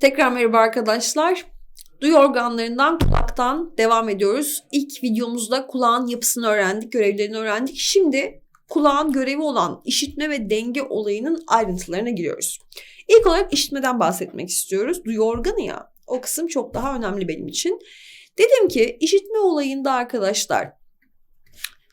Tekrar merhaba arkadaşlar. Duyu organlarından kulaktan devam ediyoruz. İlk videomuzda kulağın yapısını öğrendik, görevlerini öğrendik. Şimdi kulağın görevi olan işitme ve denge olayının ayrıntılarına giriyoruz. İlk olarak işitmeden bahsetmek istiyoruz. Duyu organı ya. O kısım çok daha önemli benim için. Dedim ki işitme olayında arkadaşlar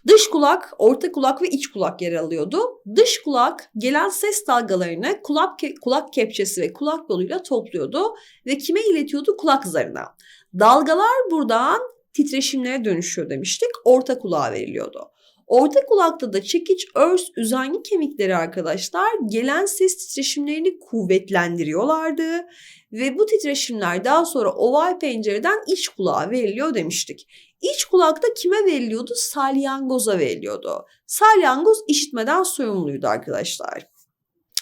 Dış kulak, orta kulak ve iç kulak yer alıyordu. Dış kulak gelen ses dalgalarını kulak kulak kepçesi ve kulak yoluyla topluyordu ve kime iletiyordu? Kulak zarına. Dalgalar buradan titreşimlere dönüşüyor demiştik. Orta kulağa veriliyordu. Orta kulakta da çekiç, örs, üzengi kemikleri arkadaşlar gelen ses titreşimlerini kuvvetlendiriyorlardı. Ve bu titreşimler daha sonra oval pencereden iç kulağa veriliyor demiştik. İç kulakta kime veriliyordu? Salyangoza veriliyordu. Salyangoz işitmeden sorumluydu arkadaşlar.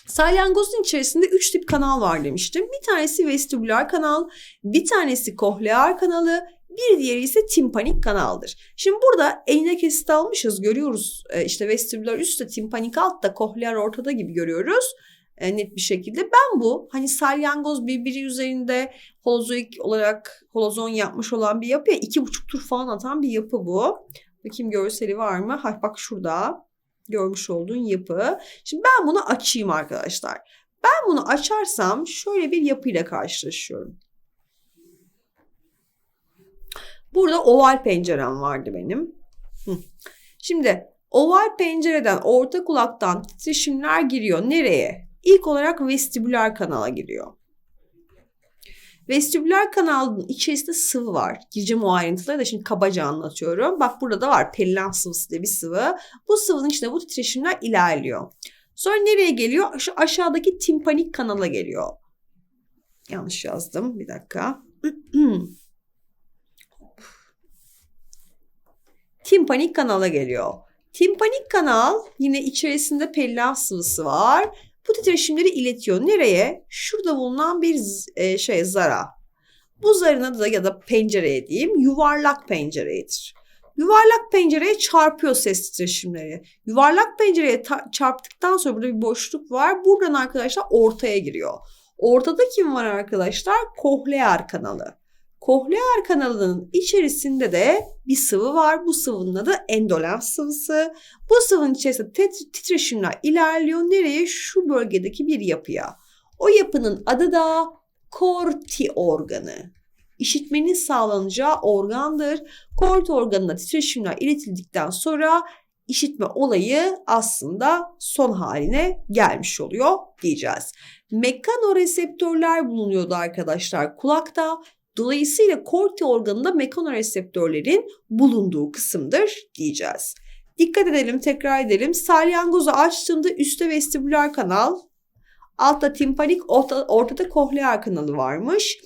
Salyangozun içerisinde üç tip kanal var demiştim. Bir tanesi vestibüler kanal, bir tanesi kohlear kanalı, bir diğeri ise timpanik kanaldır. Şimdi burada eline kesit almışız görüyoruz e, işte vestibüler üstte timpanik altta kohlear ortada gibi görüyoruz e, net bir şekilde. Ben bu hani salyangoz birbiri üzerinde holozoik olarak holozon yapmış olan bir yapı ya iki buçuk tur falan atan bir yapı bu. Bakayım görseli var mı? Ha, bak şurada görmüş olduğun yapı. Şimdi ben bunu açayım arkadaşlar. Ben bunu açarsam şöyle bir yapıyla karşılaşıyorum. Burada oval pencerem vardı benim. Şimdi oval pencereden orta kulaktan titreşimler giriyor. Nereye? İlk olarak vestibüler kanala giriyor. Vestibüler kanalın içerisinde sıvı var. Gireceğim o ayrıntıları da şimdi kabaca anlatıyorum. Bak burada da var perilen sıvısı diye bir sıvı. Bu sıvının içinde bu titreşimler ilerliyor. Sonra nereye geliyor? Şu aşağıdaki timpanik kanala geliyor. Yanlış yazdım. Bir dakika. timpanik kanala geliyor. Timpanik kanal yine içerisinde perilen sıvısı var bu titreşimleri iletiyor. Nereye? Şurada bulunan bir e, şey zara. Bu zarın adı da ya da pencereye diyeyim yuvarlak penceredir. Yuvarlak pencereye çarpıyor ses titreşimleri. Yuvarlak pencereye çarptıktan sonra burada bir boşluk var. Buradan arkadaşlar ortaya giriyor. Ortada kim var arkadaşlar? Kohlear kanalı. Kohlear kanalının içerisinde de bir sıvı var. Bu sıvının adı endolens sıvısı. Bu sıvının içerisinde titreşimler ilerliyor. Nereye? Şu bölgedeki bir yapıya. O yapının adı da korti organı. İşitmenin sağlanacağı organdır. Korti organına titreşimler iletildikten sonra işitme olayı aslında son haline gelmiş oluyor diyeceğiz. Mekanoreseptörler bulunuyordu arkadaşlar kulakta Dolayısıyla korti organında mekanoreseptörlerin bulunduğu kısımdır diyeceğiz. Dikkat edelim, tekrar edelim. Salyangozu açtığımda üstte vestibüler kanal, altta timpanik, orta, ortada kohlear kanalı varmış.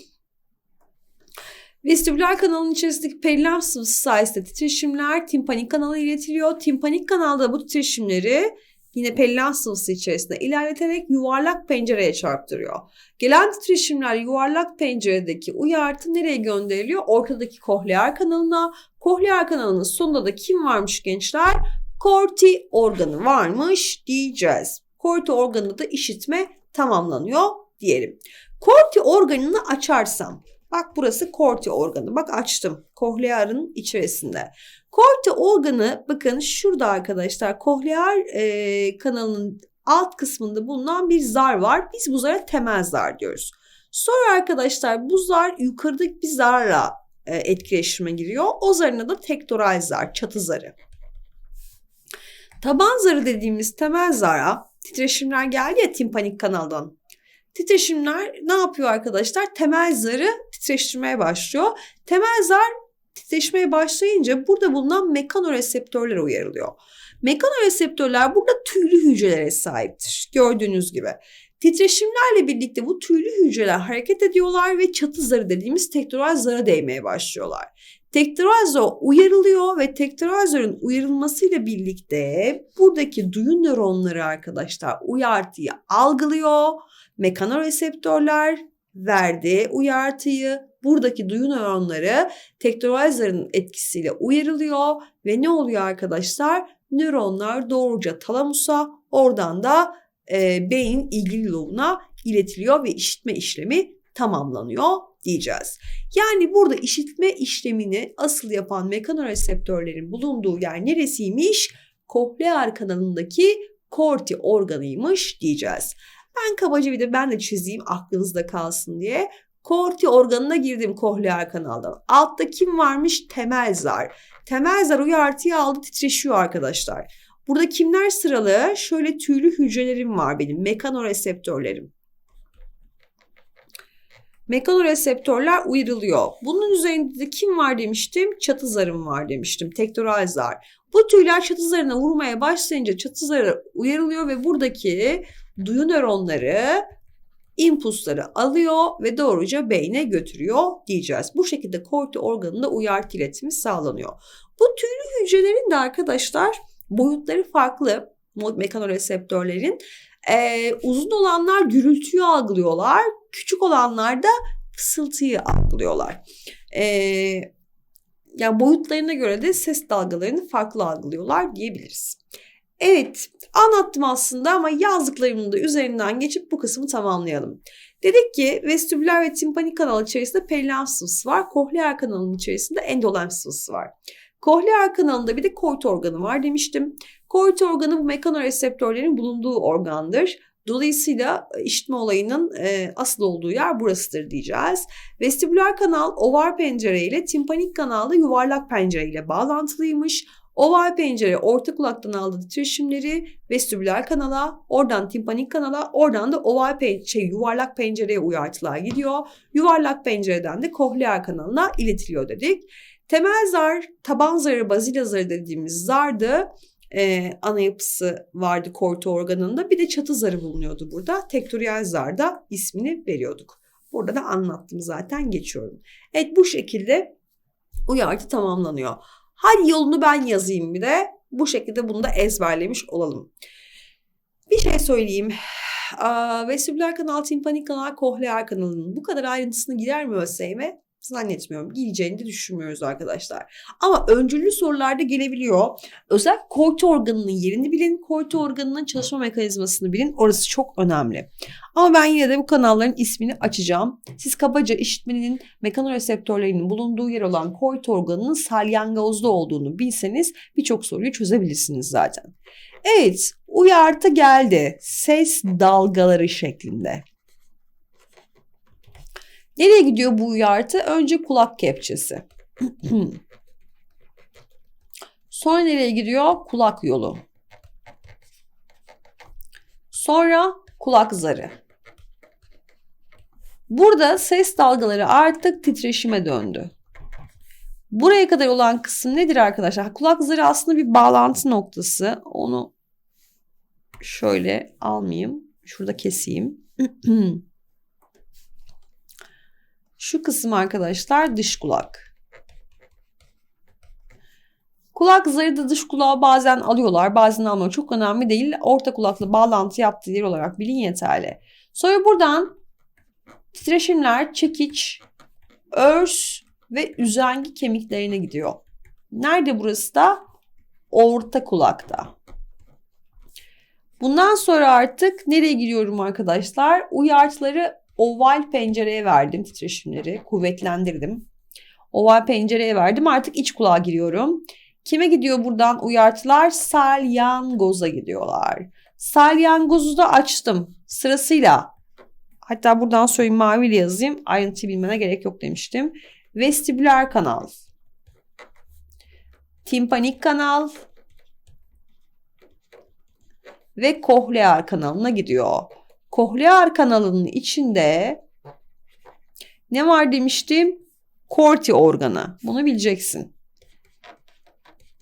Vestibüler kanalın içerisindeki perilen sıvısı sayesinde titreşimler timpanik kanala iletiliyor. Timpanik kanalda bu titreşimleri yine pellan sıvısı içerisinde ilerleterek yuvarlak pencereye çarptırıyor. Gelen titreşimler yuvarlak penceredeki uyartı nereye gönderiliyor? Ortadaki kohlear kanalına. Kohlear kanalının sonunda da kim varmış gençler? Korti organı varmış diyeceğiz. Korti organında da işitme tamamlanıyor diyelim. Korti organını açarsam Bak burası korti organı. Bak açtım. Kohlearın içerisinde. Korti organı bakın şurada arkadaşlar kohlear e, kanalının alt kısmında bulunan bir zar var. Biz bu zara temel zar diyoruz. Sonra arkadaşlar bu zar yukarıdaki bir zarla e, etkileşime giriyor. O zarın adı tektoral zar, çatı zarı. Taban zarı dediğimiz temel zara titreşimler geldi ya timpanik kanaldan. Titreşimler ne yapıyor arkadaşlar? Temel zarı titreştirmeye başlıyor. Temel zar titreşmeye başlayınca burada bulunan mekanoreseptörler uyarılıyor. Mekanoreseptörler burada tüylü hücrelere sahiptir. Gördüğünüz gibi. Titreşimlerle birlikte bu tüylü hücreler hareket ediyorlar ve çatı zarı dediğimiz tektoral zara değmeye başlıyorlar. Tektoral zar uyarılıyor ve tektoral zarın uyarılmasıyla birlikte buradaki duyu nöronları arkadaşlar uyartıyı algılıyor. Mekanoreseptörler verdiği uyartıyı buradaki duyu nöronları tektoral zarın etkisiyle uyarılıyor ve ne oluyor arkadaşlar? Nöronlar doğruca talamusa oradan da e, beyin ilgili lobuna iletiliyor ve işitme işlemi tamamlanıyor diyeceğiz. Yani burada işitme işlemini asıl yapan mekanoreseptörlerin bulunduğu yer neresiymiş? Kohlear kanalındaki korti organıymış diyeceğiz. Ben kabaca bir de ben de çizeyim aklınızda kalsın diye. Korti organına girdim kohlear kanaldan. Altta kim varmış? Temel zar. Temel zar uyartıyı aldı titreşiyor arkadaşlar. Burada kimler sıralı? Şöyle tüylü hücrelerim var benim. Mekanoreseptörlerim. Mekanoreseptörler uyarılıyor. Bunun üzerinde de kim var demiştim? Çatı zarım var demiştim. Tektoral zar. Bu tüyler çatı zarına vurmaya başlayınca çatı zarı uyarılıyor ve buradaki duyu nöronları impulsları alıyor ve doğruca beyne götürüyor diyeceğiz. Bu şekilde korti organında uyartı iletimi sağlanıyor. Bu tüylü hücrelerin de arkadaşlar boyutları farklı mekanoreseptörlerin. Ee, uzun olanlar gürültüyü algılıyorlar. Küçük olanlar da fısıltıyı algılıyorlar. Ee, yani boyutlarına göre de ses dalgalarını farklı algılıyorlar diyebiliriz. Evet anlattım aslında ama yazdıklarımın da üzerinden geçip bu kısmı tamamlayalım. Dedik ki vestibüler ve timpanik kanal içerisinde perineum sıvısı var. Kohlear kanalının içerisinde endolem sıvısı var. Kohlear kanalında bir de koyt organı var demiştim. Koyt organı bu mekanoreseptörlerin bulunduğu organdır. Dolayısıyla e, işitme olayının e, asıl olduğu yer burasıdır diyeceğiz. Vestibüler kanal ovar pencere ile timpanik kanal da yuvarlak pencere ile bağlantılıymış. Oval pencere orta kulaktan aldığı titreşimleri vestibüler kanala, oradan timpanik kanala, oradan da oval pen şey, yuvarlak pencereye uyartılar gidiyor. Yuvarlak pencereden de kohlear kanalına iletiliyor dedik. Temel zar, taban zarı, bazila zarı dediğimiz zardı. Ee, ana yapısı vardı kortu organında. Bir de çatı zarı bulunuyordu burada. Tektoriyel zarda ismini veriyorduk. Burada da anlattım zaten geçiyorum. Evet bu şekilde uyartı tamamlanıyor. Hadi yolunu ben yazayım bir de. Bu şekilde bunu da ezberlemiş olalım. Bir şey söyleyeyim. Vestibüler kanal, timpanik kanal, kohlear kanalının bu kadar ayrıntısını girer mi ÖSYM'e? Zannetmiyorum. Gireceğini de düşünmüyoruz arkadaşlar. Ama öncüllü sorularda gelebiliyor. Özel korti organının yerini bilin, korti organının çalışma mekanizmasını bilin. Orası çok önemli. Ama ben yine de bu kanalların ismini açacağım. Siz kabaca işitmenin mekanoreseptörlerinin bulunduğu yer olan korti organının salyangozda olduğunu bilseniz birçok soruyu çözebilirsiniz zaten. Evet, uyartı geldi. Ses dalgaları şeklinde. Nereye gidiyor bu uyartı? Önce kulak kepçesi. Sonra nereye gidiyor? Kulak yolu. Sonra kulak zarı. Burada ses dalgaları artık titreşime döndü. Buraya kadar olan kısım nedir arkadaşlar? Kulak zarı aslında bir bağlantı noktası. Onu şöyle almayayım. Şurada keseyim. Şu kısım arkadaşlar dış kulak. Kulak zarı da dış kulağı bazen alıyorlar bazen almıyor. Çok önemli değil. Orta kulakla bağlantı yaptığı yer olarak bilin yeterli. Sonra buradan titreşimler çekiç, örs ve üzengi kemiklerine gidiyor. Nerede burası da? Orta kulakta. Bundan sonra artık nereye giriyorum arkadaşlar? Uyartıları oval pencereye verdim titreşimleri. Kuvvetlendirdim. Oval pencereye verdim. Artık iç kulağa giriyorum. Kime gidiyor buradan uyartılar? Salyangoza gidiyorlar. Salyangozu da açtım. Sırasıyla hatta buradan söyleyeyim maviyle yazayım. Ayrıntı bilmene gerek yok demiştim. Vestibüler kanal. Timpanik kanal ve kohlear kanalına gidiyor kohlear kanalının içinde ne var demiştim? Korti organı. Bunu bileceksin.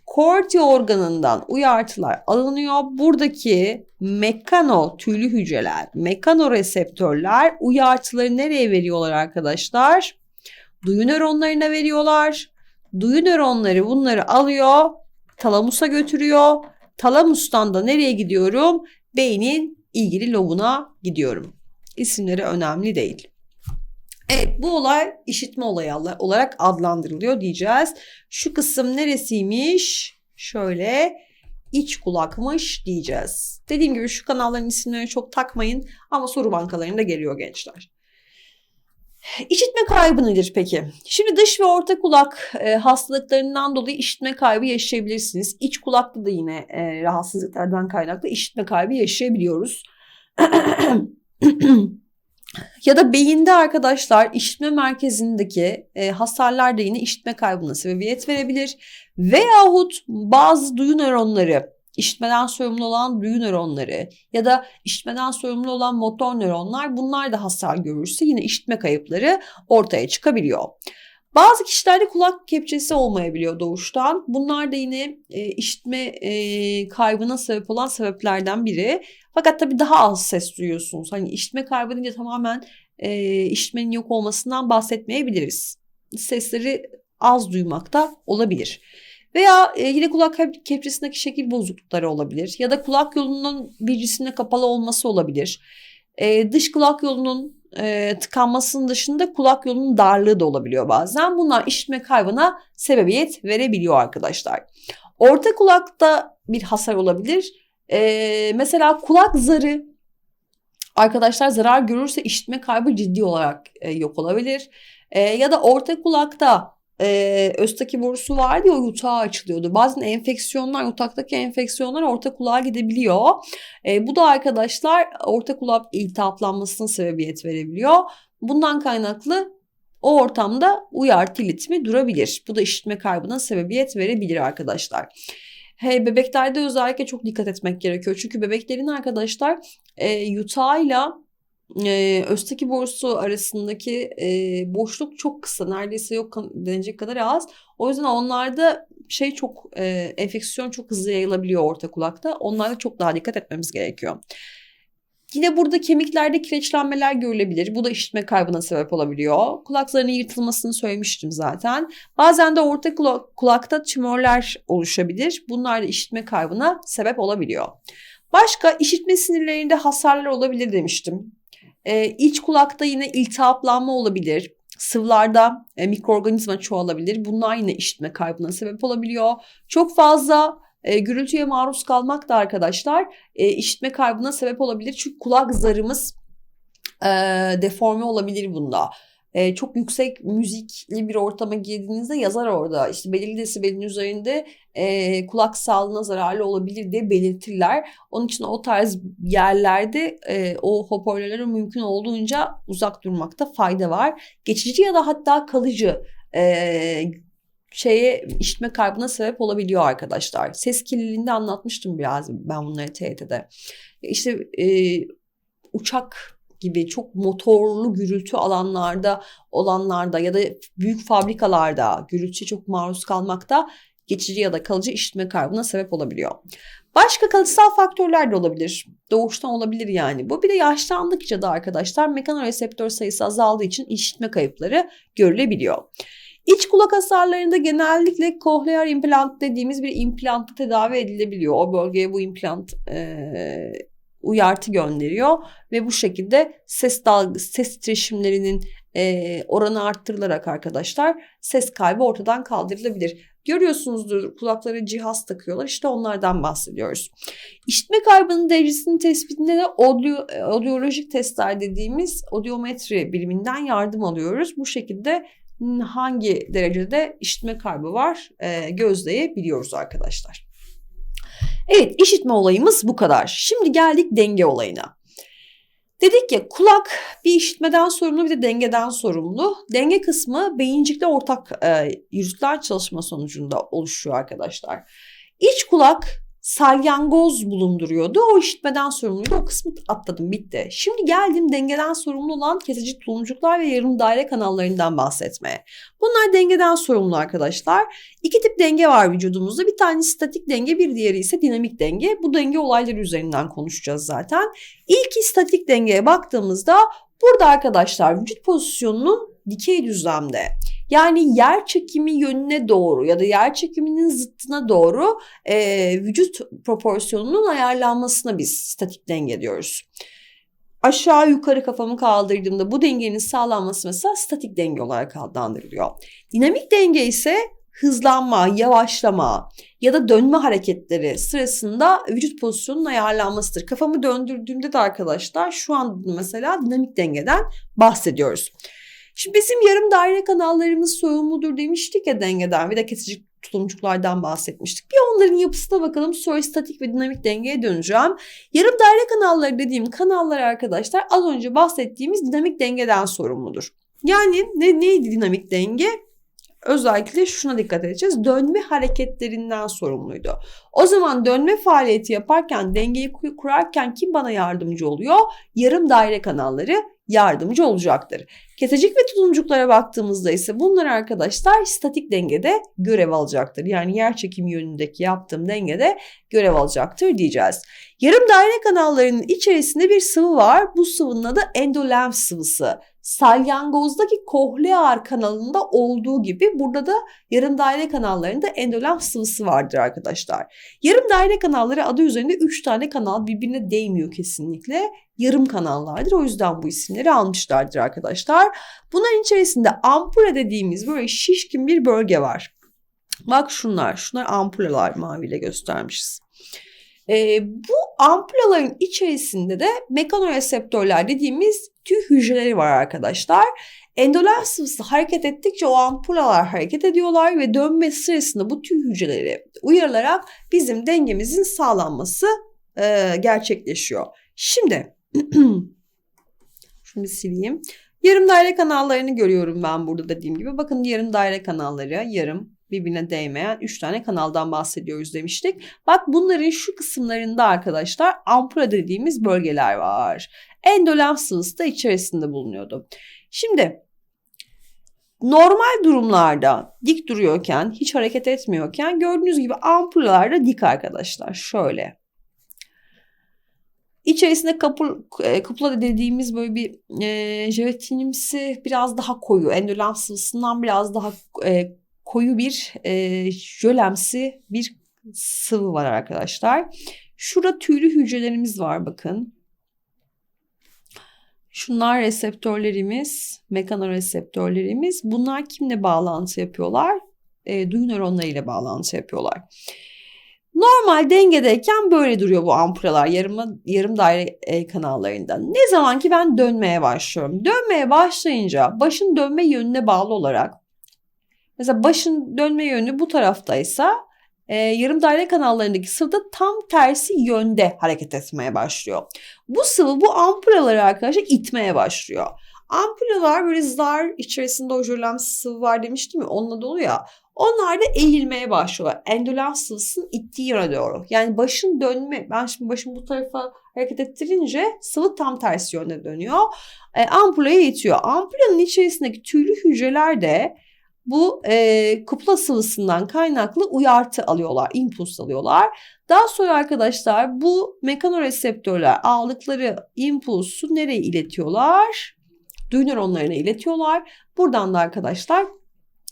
Korti organından uyartılar alınıyor. Buradaki mekano tüylü hücreler, mekanoreseptörler uyartıları nereye veriyorlar arkadaşlar? Duyu nöronlarına veriyorlar. Duyu nöronları bunları alıyor, talamusa götürüyor. Talamustan da nereye gidiyorum? Beynin ilgili lobuna gidiyorum. İsimleri önemli değil. Evet bu olay işitme olayı olarak adlandırılıyor diyeceğiz. Şu kısım neresiymiş? Şöyle iç kulakmış diyeceğiz. Dediğim gibi şu kanalların isimlerini çok takmayın ama soru bankalarında geliyor gençler. İşitme kaybı nedir peki? Şimdi dış ve orta kulak e, hastalıklarından dolayı işitme kaybı yaşayabilirsiniz. İç kulakta da yine e, rahatsızlıklardan kaynaklı işitme kaybı yaşayabiliyoruz. ya da beyinde arkadaşlar işitme merkezindeki e, hasarlar da yine işitme kaybına sebebiyet verebilir. Veyahut bazı duyu nöronları işitmeden sorumlu olan duyu nöronları ya da işitmeden sorumlu olan motor nöronlar bunlar da hasar görürse yine işitme kayıpları ortaya çıkabiliyor. Bazı kişilerde kulak kepçesi olmayabiliyor doğuştan. Bunlar da yine e, işitme e, kaybına sebep olan sebeplerden biri. Fakat tabii daha az ses duyuyorsunuz. Hani işitme kaybı deyince tamamen e, işitmenin yok olmasından bahsetmeyebiliriz. Sesleri az duymak da olabilir. Veya e, yine kulak kepçesindeki şekil bozuklukları olabilir. Ya da kulak yolunun bir cisimle kapalı olması olabilir. E, dış kulak yolunun e, tıkanmasının dışında kulak yolunun darlığı da olabiliyor bazen. Bunlar işitme kaybına sebebiyet verebiliyor arkadaşlar. Orta kulakta bir hasar olabilir. E, mesela kulak zarı arkadaşlar zarar görürse işitme kaybı ciddi olarak e, yok olabilir. E, ya da orta kulakta e, östaki borusu vardı ya o yutağı açılıyordu. Bazen enfeksiyonlar, yutaktaki enfeksiyonlar orta kulağa gidebiliyor. E, bu da arkadaşlar orta kulak iltihaplanmasına sebebiyet verebiliyor. Bundan kaynaklı o ortamda uyartı iletimi durabilir. Bu da işitme kaybına sebebiyet verebilir arkadaşlar. Hey, bebeklerde özellikle çok dikkat etmek gerekiyor. Çünkü bebeklerin arkadaşlar e, yutağıyla e, östaki borusu arasındaki e, boşluk çok kısa. Neredeyse yok denecek kadar az. O yüzden onlarda şey çok e, enfeksiyon çok hızlı yayılabiliyor orta kulakta. Onlarda çok daha dikkat etmemiz gerekiyor. Yine burada kemiklerde kireçlenmeler görülebilir. Bu da işitme kaybına sebep olabiliyor. Kulak yırtılmasını söylemiştim zaten. Bazen de orta kulakta tümörler oluşabilir. Bunlar da işitme kaybına sebep olabiliyor. Başka işitme sinirlerinde hasarlar olabilir demiştim. E, iç kulakta yine iltihaplanma olabilir. Sıvılarda e, mikroorganizma çoğalabilir. Bunlar yine işitme kaybına sebep olabiliyor. Çok fazla e, gürültüye maruz kalmak da arkadaşlar e, işitme kaybına sebep olabilir. Çünkü kulak zarımız e, deforme olabilir bunda e, çok yüksek müzikli bir ortama girdiğinizde yazar orada işte belirli desibelin üzerinde e, kulak sağlığına zararlı olabilir diye belirtirler. Onun için o tarz yerlerde e, o hoparlörlere mümkün olduğunca uzak durmakta fayda var. Geçici ya da hatta kalıcı e, şeye işitme kaybına sebep olabiliyor arkadaşlar. Ses kirliliğinde anlatmıştım biraz ben bunları TYT'de. İşte e, uçak gibi çok motorlu gürültü alanlarda olanlarda ya da büyük fabrikalarda gürültüye çok maruz kalmakta geçici ya da kalıcı işitme kaybına sebep olabiliyor. Başka kalıtsal faktörler de olabilir. Doğuştan olabilir yani. Bu bir de yaşlandıkça da arkadaşlar mekanoreseptör sayısı azaldığı için işitme kayıpları görülebiliyor. İç kulak hasarlarında genellikle kohlear implant dediğimiz bir implantla tedavi edilebiliyor. O bölgeye bu implant e, uyartı gönderiyor ve bu şekilde ses dalga ses titreşimlerinin e, oranı arttırılarak arkadaşlar ses kaybı ortadan kaldırılabilir. Görüyorsunuzdur kulaklara cihaz takıyorlar işte onlardan bahsediyoruz. İşitme kaybının derecesinin tespitinde de audio, audiolojik testler dediğimiz audiometri biliminden yardım alıyoruz. Bu şekilde hangi derecede işitme kaybı var e, gözleyebiliyoruz arkadaşlar. Evet işitme olayımız bu kadar. Şimdi geldik denge olayına. Dedik ya kulak bir işitmeden sorumlu bir de dengeden sorumlu. Denge kısmı beyincikle ortak e, yürütülen çalışma sonucunda oluşuyor arkadaşlar. İç kulak salyangoz bulunduruyordu. O işitmeden sorumluydu. O kısmı atladım bitti. Şimdi geldim dengeden sorumlu olan kesici tulumcuklar ve yarım daire kanallarından bahsetmeye. Bunlar dengeden sorumlu arkadaşlar. İki tip denge var vücudumuzda. Bir tanesi statik denge, bir diğeri ise dinamik denge. Bu denge olayları üzerinden konuşacağız zaten. İlk statik dengeye baktığımızda burada arkadaşlar vücut pozisyonunun dikey düzlemde yani yer çekimi yönüne doğru ya da yer çekiminin zıttına doğru e, vücut proporsiyonunun ayarlanmasına biz statik denge diyoruz. Aşağı yukarı kafamı kaldırdığımda bu dengenin sağlanması mesela statik denge olarak adlandırılıyor. Dinamik denge ise hızlanma, yavaşlama ya da dönme hareketleri sırasında vücut pozisyonunun ayarlanmasıdır. Kafamı döndürdüğümde de arkadaşlar şu an mesela dinamik dengeden bahsediyoruz. Şimdi bizim yarım daire kanallarımız sorumludur demiştik ya dengeden bir de kesicik tutumcuklardan bahsetmiştik. Bir onların yapısına bakalım sonra statik ve dinamik dengeye döneceğim. Yarım daire kanalları dediğim kanallar arkadaşlar az önce bahsettiğimiz dinamik dengeden sorumludur. Yani ne, neydi dinamik denge? özellikle şuna dikkat edeceğiz. Dönme hareketlerinden sorumluydu. O zaman dönme faaliyeti yaparken, dengeyi kurarken kim bana yardımcı oluyor? Yarım daire kanalları yardımcı olacaktır. Kesecik ve tutumcuklara baktığımızda ise bunlar arkadaşlar statik dengede görev alacaktır. Yani yer çekimi yönündeki yaptığım dengede görev alacaktır diyeceğiz. Yarım daire kanallarının içerisinde bir sıvı var. Bu sıvının adı endolenf sıvısı salyangozdaki kohlear kanalında olduğu gibi burada da yarım daire kanallarında endolenf sıvısı vardır arkadaşlar. Yarım daire kanalları adı üzerinde 3 tane kanal birbirine değmiyor kesinlikle. Yarım kanallardır. O yüzden bu isimleri almışlardır arkadaşlar. Bunların içerisinde ampule dediğimiz böyle şişkin bir bölge var. Bak şunlar, şunlar ampuleler maviyle göstermişiz. E, bu ampulaların içerisinde de mekanoreseptörler dediğimiz tüy hücreleri var arkadaşlar. Endolenf sıvısı hareket ettikçe o ampulalar hareket ediyorlar ve dönme sırasında bu tüy hücreleri uyarılarak bizim dengemizin sağlanması e, gerçekleşiyor. Şimdi şunu sileyim. Yarım daire kanallarını görüyorum ben burada dediğim gibi. Bakın yarım daire kanalları, yarım, birbirine değmeyen 3 tane kanaldan bahsediyoruz demiştik. Bak bunların şu kısımlarında arkadaşlar ampula dediğimiz bölgeler var. Endolenf sıvısı da içerisinde bulunuyordu. Şimdi normal durumlarda dik duruyorken, hiç hareket etmiyorken gördüğünüz gibi ampuller de dik arkadaşlar. Şöyle. İçerisinde kapul, e, kupla dediğimiz böyle bir e, jelatinimsi biraz daha koyu, endolenf sıvısından biraz daha e, koyu bir e, jölemsi bir sıvı var arkadaşlar. Şurada tüylü hücrelerimiz var bakın. Şunlar reseptörlerimiz, mekanoreseptörlerimiz. Bunlar kimle bağlantı yapıyorlar? E, duyu nöronlarıyla bağlantı yapıyorlar. Normal dengedeyken böyle duruyor bu ampuleler yarım, yarım daire e, kanallarında. Ne zaman ki ben dönmeye başlıyorum. Dönmeye başlayınca başın dönme yönüne bağlı olarak Mesela başın dönme yönü bu taraftaysa e, yarım daire kanallarındaki sıvı da tam tersi yönde hareket etmeye başlıyor. Bu sıvı bu ampulaları arkadaşlar itmeye başlıyor. Ampulalar böyle zar içerisinde o jölemsi sıvı var demiştim ya onunla dolu ya. Onlar da eğilmeye başlıyorlar. Endolens sıvısının ittiği yöne doğru. Yani başın dönme. Ben şimdi başım bu tarafa hareket ettirince sıvı tam tersi yönde dönüyor. E, ampulaya itiyor. Ampulanın içerisindeki tüylü hücreler de bu e, kupla sıvısından kaynaklı uyartı alıyorlar, impuls alıyorlar. Daha sonra arkadaşlar bu mekanoreseptörler aldıkları impulsu nereye iletiyorlar? Duyu nöronlarına iletiyorlar. Buradan da arkadaşlar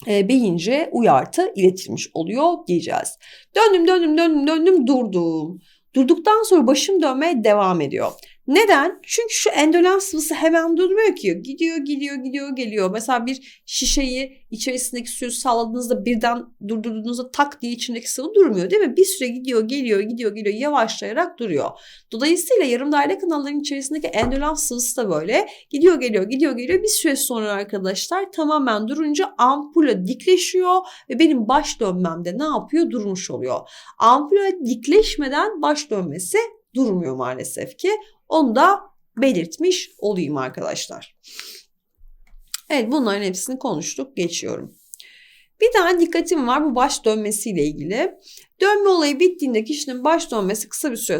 e, beyince uyartı iletilmiş oluyor diyeceğiz. Döndüm döndüm döndüm döndüm durdum. Durduktan sonra başım dönmeye devam ediyor. Neden? Çünkü şu endolens sıvısı hemen durmuyor ki. Gidiyor, gidiyor, gidiyor, geliyor. Mesela bir şişeyi içerisindeki suyu salladığınızda birden durdurduğunuzda tak diye içindeki sıvı durmuyor değil mi? Bir süre gidiyor, geliyor, gidiyor, geliyor yavaşlayarak duruyor. Dolayısıyla yarım daire kanalların içerisindeki endolens sıvısı da böyle gidiyor, geliyor, gidiyor, geliyor. Bir süre sonra arkadaşlar tamamen durunca ampule dikleşiyor ve benim baş dönmemde ne yapıyor? Durmuş oluyor. Ampule dikleşmeden baş dönmesi durmuyor maalesef ki. Onu da belirtmiş olayım arkadaşlar. Evet bunların hepsini konuştuk. Geçiyorum. Bir tane dikkatim var bu baş dönmesiyle ilgili. Dönme olayı bittiğinde kişinin baş dönmesi kısa bir süre,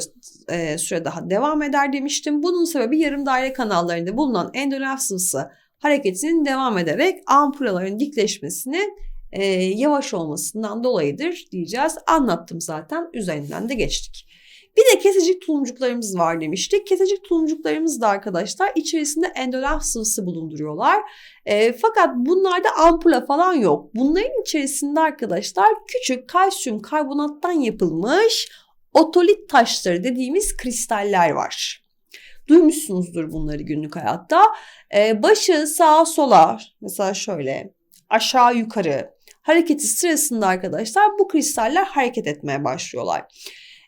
e, süre daha devam eder demiştim. Bunun sebebi yarım daire kanallarında bulunan endolenf sıvısı hareketinin devam ederek ampulaların dikleşmesinin e, yavaş olmasından dolayıdır diyeceğiz. Anlattım zaten üzerinden de geçtik. Bir de kesecik tulumcuklarımız var demiştik. Kesecik tulumcuklarımız da arkadaşlar içerisinde endolenf sıvısı bulunduruyorlar. E, fakat bunlarda ampula falan yok. Bunların içerisinde arkadaşlar küçük kalsiyum karbonattan yapılmış otolit taşları dediğimiz kristaller var. Duymuşsunuzdur bunları günlük hayatta. Ee, başı sağa sola mesela şöyle aşağı yukarı hareketi sırasında arkadaşlar bu kristaller hareket etmeye başlıyorlar.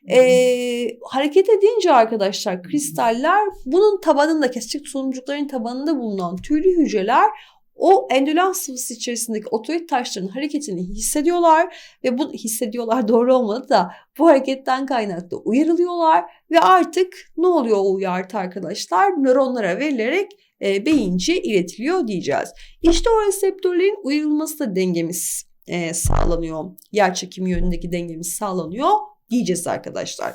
E, hareket edince arkadaşlar kristaller bunun tabanında kesecek tulumcukların tabanında bulunan tüylü hücreler o endolens sıvısı içerisindeki otorit taşların hareketini hissediyorlar ve bu hissediyorlar doğru olmadı da bu hareketten kaynaklı uyarılıyorlar ve artık ne oluyor o uyartı arkadaşlar? Nöronlara verilerek e, beyince iletiliyor diyeceğiz. İşte o reseptörlerin uyarılması da dengemiz e, sağlanıyor. Yer çekimi yönündeki dengemiz sağlanıyor diyeceğiz arkadaşlar.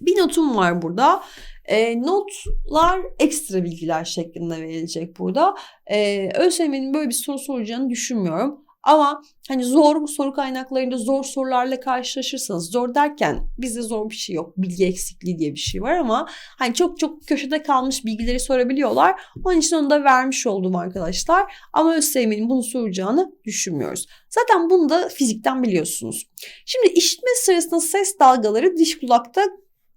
Bir notum var burada. E, notlar ekstra bilgiler şeklinde verilecek burada. E, ÖSYM'nin böyle bir soru soracağını düşünmüyorum. Ama hani zor soru kaynaklarında zor sorularla karşılaşırsanız zor derken bizde zor bir şey yok. Bilgi eksikliği diye bir şey var ama hani çok çok köşede kalmış bilgileri sorabiliyorlar. Onun için onu da vermiş oldum arkadaşlar. Ama ÖSYM'nin bunu soracağını düşünmüyoruz. Zaten bunu da fizikten biliyorsunuz. Şimdi işitme sırasında ses dalgaları diş kulakta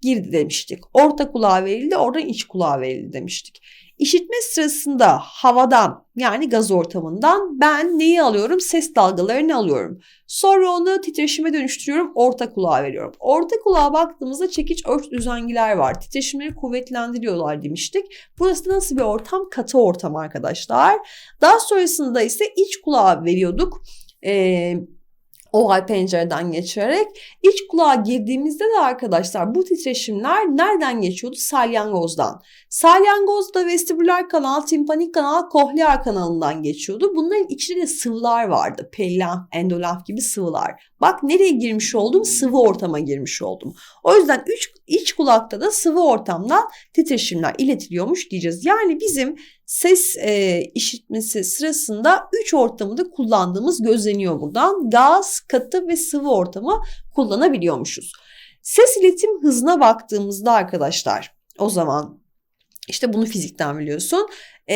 girdi demiştik. Orta kulağa verildi, oradan iç kulağa verildi demiştik. İşitme sırasında havadan yani gaz ortamından ben neyi alıyorum? Ses dalgalarını alıyorum. Sonra onu titreşime dönüştürüyorum. Orta kulağa veriyorum. Orta kulağa baktığımızda çekiç ört düzengiler var. Titreşimleri kuvvetlendiriyorlar demiştik. Burası nasıl bir ortam? Katı ortam arkadaşlar. Daha sonrasında ise iç kulağa veriyorduk. Eee oval pencereden geçerek iç kulağa girdiğimizde de arkadaşlar bu titreşimler nereden geçiyordu? Salyangozdan. Salyangoz da vestibüler kanal, timpanik kanal, kohlear kanalından geçiyordu. Bunların içinde de sıvılar vardı. Pellenf, endolenf gibi sıvılar. Bak nereye girmiş oldum? Sıvı ortama girmiş oldum. O yüzden üç, iç kulakta da sıvı ortamdan titreşimler iletiliyormuş diyeceğiz. Yani bizim ses e, işitmesi sırasında üç ortamı da kullandığımız gözleniyor buradan. Gaz, katı ve sıvı ortamı kullanabiliyormuşuz. Ses iletim hızına baktığımızda arkadaşlar o zaman işte bunu fizikten biliyorsun. Ee,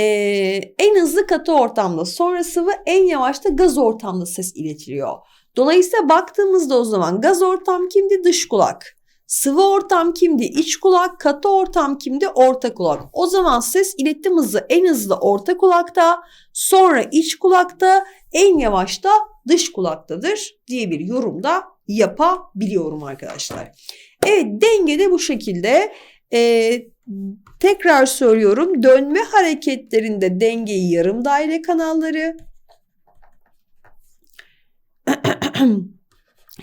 en hızlı katı ortamda sonra sıvı en yavaş da gaz ortamda ses iletiliyor. Dolayısıyla baktığımızda o zaman gaz ortam kimdi? Dış kulak. Sıvı ortam kimdi? İç kulak. Katı ortam kimdi? Orta kulak. O zaman ses iletim hızı en hızlı orta kulakta, sonra iç kulakta, en yavaş da dış kulaktadır diye bir yorum da yapabiliyorum arkadaşlar. Evet denge de bu şekilde. Ee, tekrar söylüyorum dönme hareketlerinde dengeyi yarım daire kanalları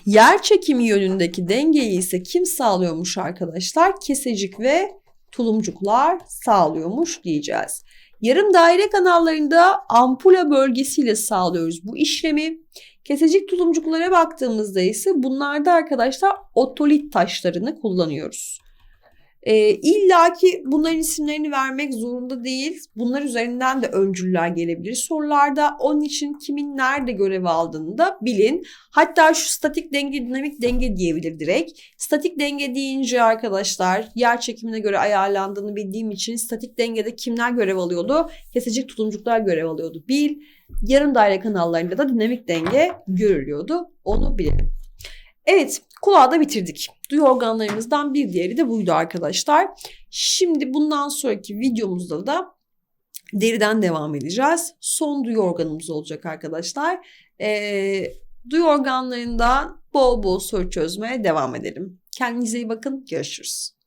Yer çekimi yönündeki dengeyi ise kim sağlıyormuş arkadaşlar? Kesecik ve tulumcuklar sağlıyormuş diyeceğiz. Yarım daire kanallarında ampula bölgesiyle sağlıyoruz bu işlemi. Kesecik tulumcuklara baktığımızda ise bunlarda arkadaşlar otolit taşlarını kullanıyoruz. E, İlla ki bunların isimlerini vermek zorunda değil. Bunlar üzerinden de öncüller gelebilir sorularda. Onun için kimin nerede görev aldığını da bilin. Hatta şu statik denge, dinamik denge diyebilir direkt. Statik denge deyince arkadaşlar yer çekimine göre ayarlandığını bildiğim için statik dengede kimler görev alıyordu? Kesecik tutumcuklar görev alıyordu. Bil. Yarım daire kanallarında da dinamik denge görülüyordu. Onu bilelim. Evet kulağı da bitirdik. Duyu organlarımızdan bir diğeri de buydu arkadaşlar. Şimdi bundan sonraki videomuzda da deriden devam edeceğiz. Son duyu organımız olacak arkadaşlar. Ee, duyu organlarından bol bol soru çözmeye devam edelim. Kendinize iyi bakın. Görüşürüz.